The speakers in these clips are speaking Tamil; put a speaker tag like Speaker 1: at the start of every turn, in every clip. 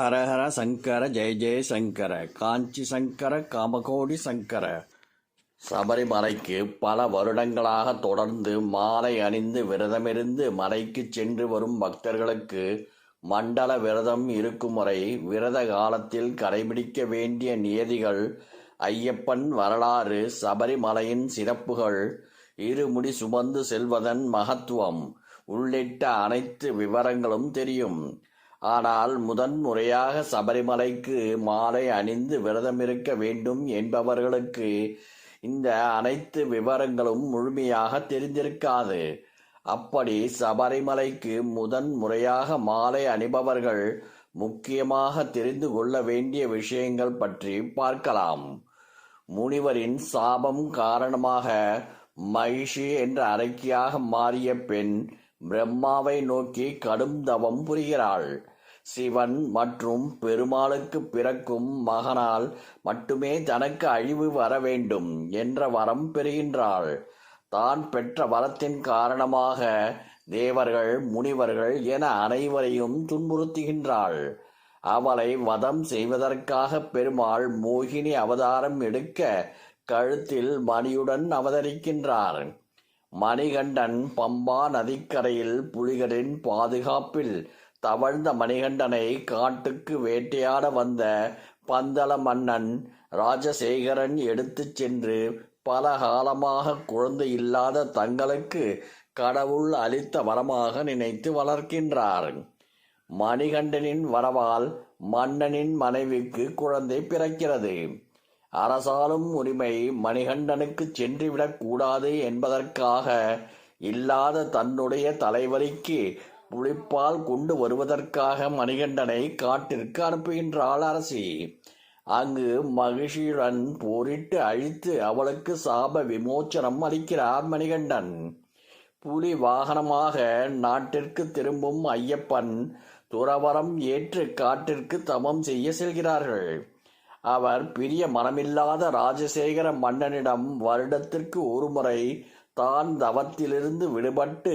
Speaker 1: ஹரஹர சங்கர ஜெய ஜெய சங்கர காஞ்சி சங்கர காமகோடி சங்கர. சபரிமலைக்கு பல வருடங்களாக தொடர்ந்து மாலை அணிந்து விரதமிருந்து மலைக்கு சென்று வரும் பக்தர்களுக்கு மண்டல விரதம் இருக்கும் முறை விரத காலத்தில் கடைபிடிக்க வேண்டிய நியதிகள் ஐயப்பன் வரலாறு சபரிமலையின் சிறப்புகள் இருமுடி சுமந்து செல்வதன் மகத்துவம் உள்ளிட்ட அனைத்து விவரங்களும் தெரியும். ஆனால் முதன்முறையாக சபரிமலைக்கு மாலை அணிந்து விரதமிருக்க வேண்டும் என்பவர்களுக்கு இந்த அனைத்து விவரங்களும் முழுமையாக தெரிந்திருக்காது. அப்படி சபரிமலைக்கு முதன் முறையாக மாலை அணிபவர்கள் முக்கியமாக தெரிந்து கொள்ள வேண்டிய விஷயங்கள் பற்றி பார்க்கலாம். முனிவரின் சாபம் காரணமாக மகிஷி என்ற அரைக்கியாக மாறிய பெண் பிரம்மாவை நோக்கி கடும் தவம் புரிகிறாள். சிவன் மற்றும் பெருமாளுக்கு பிறக்கும் மகனால் மட்டுமே தனக்கு அழிவு வர வேண்டும் என்ற வரம் பெறுகின்றாள். தான் பெற்ற வரத்தின் காரணமாக தேவர்கள் முனிவர்கள் என அனைவரையும் துன்புறுத்துகின்றாள். அவளை வதம் செய்வதற்காக பெருமாள் மோகினி அவதாரம் எடுக்க கழுத்தில் மணியுடன் அவதரிக்கின்றார். மணிகண்டன் பம்பா நதிக்கரையில் புலிகளின் பாதுகாப்பில் தவழ்ந்த மணிகண்டனை காட்டுக்கு வேட்டையாட வந்த பந்தள மன்னன் ராஜசேகரன் எடுத்துச் சென்று பல காலமாக குழந்தை இல்லாத தங்களுக்கு கடவுள் அளித்த வரமாக நினைத்து வளர்க்கின்றார். மணிகண்டனின் வரவால் மன்னனின் மனைவிக்கு குழந்தை பிறக்கிறது. அரசாலும் உரிமை மணிகண்டனுக்கு சென்றுவிடக் கூடாது என்பதற்காக இல்லாத தன்னுடைய தலைவலிக்கு புளிப்பால் கொண்டு வருவதற்காக மணிகண்டனை காட்டிற்கு அனுப்புகின்ற அரசி அங்கு மகிழ்ச்சியுடன் போரிட்டு அழித்து அவளுக்கு சாப விமோச்சனம் அளிக்கிறார் மணிகண்டன். புலி வாகனமாக நாட்டிற்கு திரும்பும் ஐயப்பன் துறவரம் ஏற்று காட்டிற்கு தமம் செய்ய செல்கிறார்கள். அவர் பிரிய மனமில்லாத ராஜசேகர மன்னனிடம் வருடத்திற்கு ஒருமுறை தான் தவத்திலிருந்து விடுபட்டு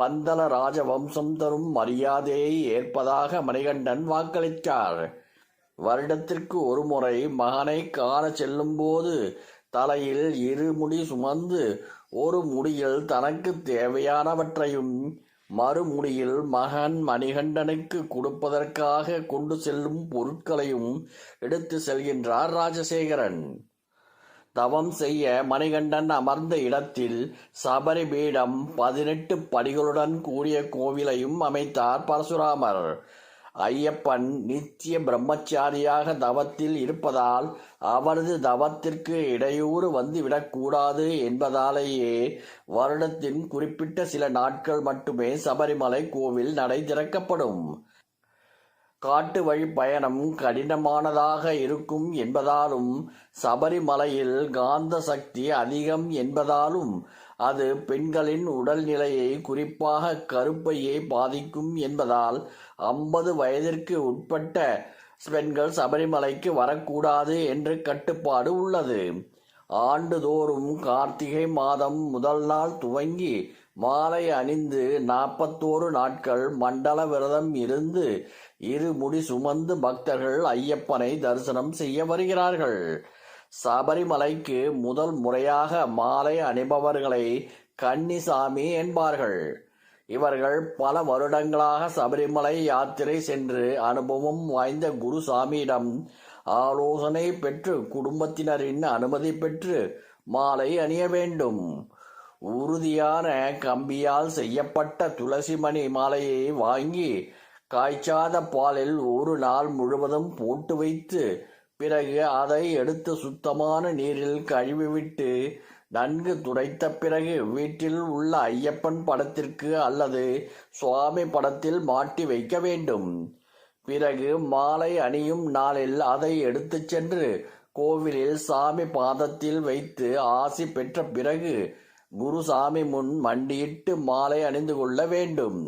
Speaker 1: பந்தல ராஜவம்சம் தரும் மரியாதையை ஏற்பதாக மணிகண்டன் வாக்களித்தார். வருடத்திற்கு ஒருமுறை மகனை காண செல்லும்போது தலையில் இரு முடி சுமந்து ஒரு முடியில் தனக்கு தேவையானவற்றையும் மறுமுடியில் மகன் மணிகண்டனுக்கு கொடுப்பதற்காக கொண்டு செல்லும் பொருட்களையும் எடுத்து செல்கின்றார் ராஜசேகரன். தவம் செய்ய மணிகண்டன் அமர்ந்த இடத்தில் சபரி பீடம் பதினெட்டு படிகளுடன் கூடிய கோவிலையும் அமைத்தார் பரசுராமர். ஐயப்பன் நித்திய பிரம்மச்சாரியாக தவத்தில் இருப்பதால் அவரது தவத்திற்கு இடையூறு வந்துவிடக்கூடாது என்பதாலேயே வருடத்தின் குறிப்பிட்ட சில நாட்கள் மட்டுமே சபரிமலை கோவில் நடை திறக்கப்படும். காட்டு வழி பயணம் கடினமானதாக இருக்கும் என்பதாலும் சபரிமலையில் காந்த சக்தி அதிகம் என்பதாலும் அது பெண்களின் உடல்நிலையை குறிப்பாக கருப்பையை பாதிக்கும் என்பதால் ஐம்பது வயதிற்கு உட்பட்ட பெண்கள் சபரிமலைக்கு வரக்கூடாது என்று கட்டுப்பாடு உள்ளது. ஆண்டுதோறும் கார்த்திகை மாதம் முதல் நாள் துவங்கி மாலை அணிந்து நாற்பத்தோரு நாட்கள் மண்டல விரதம் இருந்து இருமுடி சுமந்து பக்தர்கள் ஐயப்பனை தரிசனம் செய்ய வருகிறார்கள். சபரிமலைக்கு முதல் முறையாக மாலை அணிபவர்களை கன்னிசாமி என்பார்கள். இவர்கள் பல வருடங்களாக சபரிமலை யாத்திரை சென்று அனுபவம் வாய்ந்த குருசாமியிடம் ஆலோசனை பெற்று குடும்பத்தினரின் அனுமதி பெற்று மாலை அணிய வேண்டும். உறுதியான கம்பியால் செய்யப்பட்ட துளசிமணி மாலையை வாங்கி காய்ச்சாத பாலில் ஒரு நாள் முழுவதும் போட்டு வைத்து பிறகு அதை எடுத்து சுத்தமான நீரில் கழுவிவிட்டு நன்கு துடைத்த பிறகு வீட்டில் உள்ள ஐயப்பன் படத்திற்கு அல்லது சுவாமி படத்தில் மாட்டி வைக்க வேண்டும். பிறகு மாலை அணியும் நாளில் அதை எடுத்துச் சென்று கோவிலில் சாமி பாதத்தில் வைத்து ஆசி பெற்ற பிறகு குருசாமி முன் மண்டியிட்டு மாலை அணிந்து கொள்ள வேண்டும்.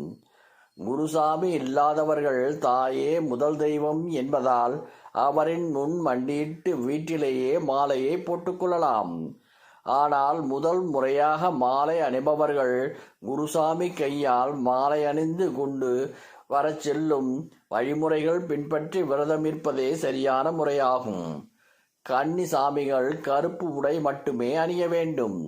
Speaker 1: குருசாமி இல்லாதவர்கள் தாயே முதல் தெய்வம் என்பதால் அவரின் முன் மண்டியிட்டு வீட்டிலேயே மாலையை போட்டுக்கொள்ளலாம் ஆனால் முதல் முறையாக மாலை அணிபவர்கள் குருசாமி கையால் மாலை அணிந்து கொண்டு வரச் செல்லும் வழிமுறைகள் பின்பற்றி விரதம் இருப்பதே சரியான முறையாகும். கன்னி சாமிகள் கருப்பு உடை மட்டுமே அணிய வேண்டும்.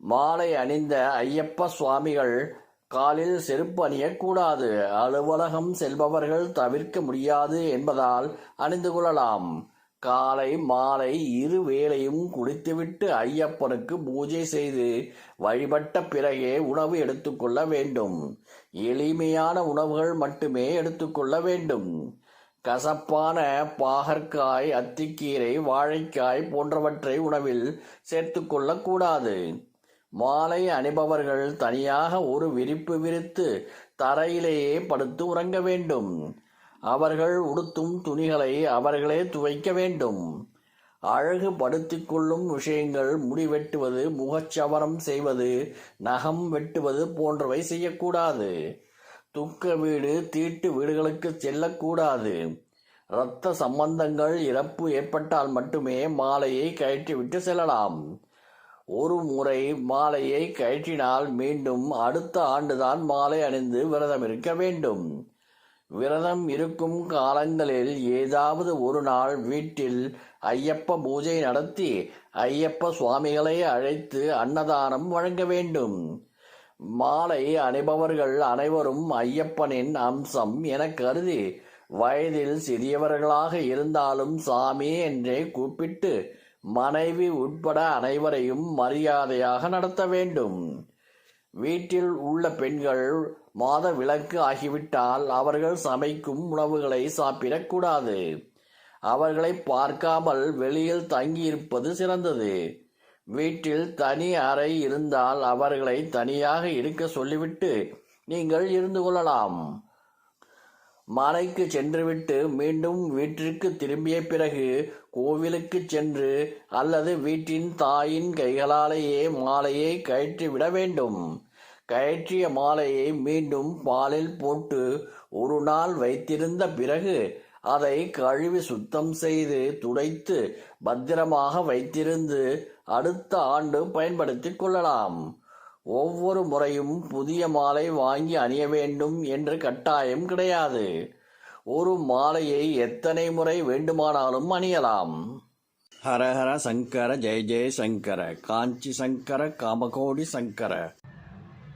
Speaker 1: மாலை அணிந்த ஐயப்ப சுவாமிகள் காலில் செருப்பு அணியக்கூடாது அலுவலகம் செல்பவர்கள் தவிர்க்க முடியாது என்பதால் அணிந்து கொள்ளலாம். காலை மாலை இரு வேளையும் குடித்துவிட்டு ஐயப்பனுக்கு பூஜை செய்து வழிபட்ட பிறகே உணவு எடுத்துக்கொள்ள வேண்டும். எளிமையான உணவுகள் மட்டுமே எடுத்துக்கொள்ள வேண்டும். கசப்பான பாகற்காய் அத்திக்கீரை வாழைக்காய் போன்றவற்றை உணவில் சேர்த்துக்கொள்ளக்கூடாது மாலை அணிபவர்கள் தனியாக ஒரு விரிப்பு விரித்து தரையிலேயே படுத்து உறங்க வேண்டும். அவர்கள் உடுத்தும் துணிகளை அவர்களே துவைக்க வேண்டும். அழகு படுத்திக் கொள்ளும் விஷயங்கள் முடி வெட்டுவது முகச்சவரம் செய்வது நகம் வெட்டுவது போன்றவை செய்யக்கூடாது. துக்க வீடு தீட்டு வீடுகளுக்கு செல்லக்கூடாது. இரத்த சம்பந்தங்கள் இறப்பு ஏற்பட்டால் மட்டுமே மாலையை கழற்றிவிட்டு செல்லலாம். ஒரு முறை மாலையை கழற்றினால் மீண்டும் அடுத்த ஆண்டுதான் மாலை அணிந்து விரதம் இருக்க வேண்டும். விரதம் இருக்கும் காலங்களில் ஏதாவது ஒரு நாள் வீட்டில் ஐயப்ப பூஜை நடத்தி ஐயப்ப சுவாமிகளை அழைத்து அன்னதானம் வழங்க வேண்டும். மாலை அணிபவர்கள் அனைவரும் ஐயப்பனின் அம்சம் என கருதி வயதில் சிறியவர்களாக இருந்தாலும் சாமி என்றே கூப்பிட்டு மனைவி உட்பட அனைவரையும் மரியாதையாக நடத்த வேண்டும். வீட்டில் உள்ள பெண்கள் மாத விளக்கு ஆகிவிட்டால் அவர்கள் சமைக்கும் உணவுகளை சாப்பிடக்கூடாது அவர்களை பார்க்காமல் வெளியில் தங்கியிருப்பது சிறந்தது. வீட்டில் தனி அறை இருந்தால் அவர்களை தனியாக இருக்க சொல்லிவிட்டு நீங்கள் இருந்து கொள்ளலாம். மலைக்கு சென்றுவிட்டு மீண்டும் வீட்டிற்கு திரும்பிய பிறகு கோவிலுக்கு சென்று அல்லது வீட்டின் தாயின் கைகளாலேயே மாலையை கழற்றி விட வேண்டும். கழற்றிய மாலையை மீண்டும் பாலில் போட்டு ஒரு நாள் வைத்திருந்த பிறகு அதை கழுவி சுத்தம் செய்து துடைத்து பத்திரமாக வைத்திருந்து அடுத்த ஆண்டு பயன்படுத்திக் கொள்ளலாம். ஒவ்வொரு முறையும் புதிய மாலை வாங்கி அணிய வேண்டும் என்று கட்டாயம் கிடையாது. ஒரு மாலையை எத்தனை முறை வேண்டுமானாலும் அணியலாம். ஹரஹர சங்கர ஜெய ஜெய சங்கர காஞ்சி சங்கர காமகோடி சங்கர.